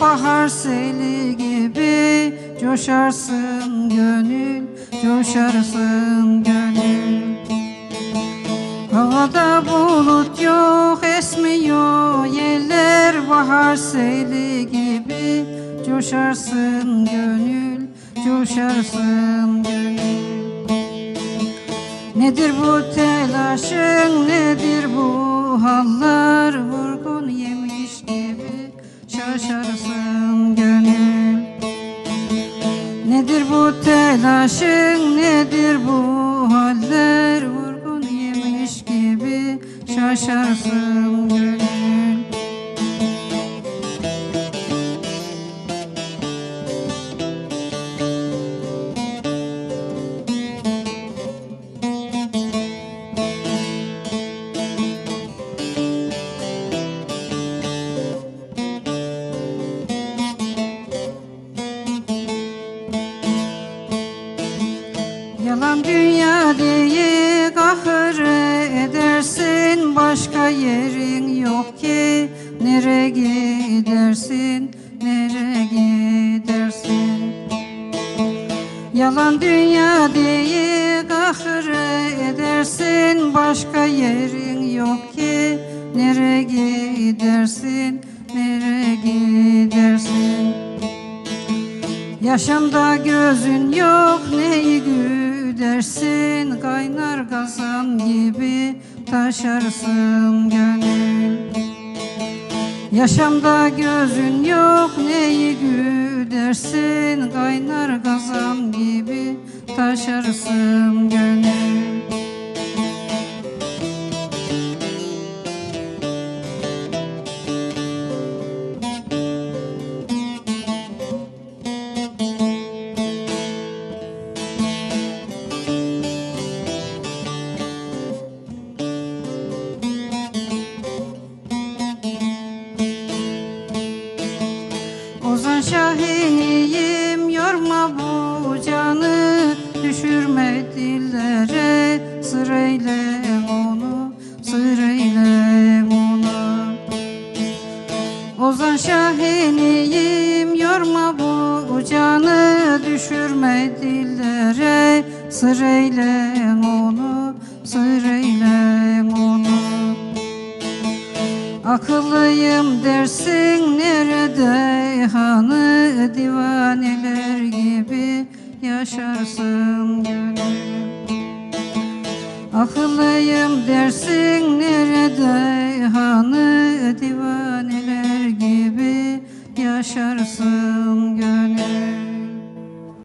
bahar seli gibi Coşarsın gönül, coşarsın gönül. Havada bulut yok, esmiyor yeller. Bahar seli gibi Coşarsın gönül, coşarsın gönül. Nedir bu telaşın, nedir telaşın, nedir bu haller? Vurgun yemiş gibi şaşarsın Yalan dünya diye kahır edersin. Başka yerin yok ki. Nere gidersin, nere gidersin? Yalan dünya diye kahır edersin. Başka yerin yok ki. Nere gidersin, nere gidersin? Yaşamda gözün yok neyi güdersin Kaynar kazan gibi taşarsın gönül. Yaşamda gözün yok neyi güdersin Kaynar kazan gibi taşarsın gönül Yorma bu canı Düşürme dillere. Sırayla onu Sırayla onu Akıllıyım dersin nerede hanı? Divaneler gibi yaşarsın gönül Akıllıyım dersin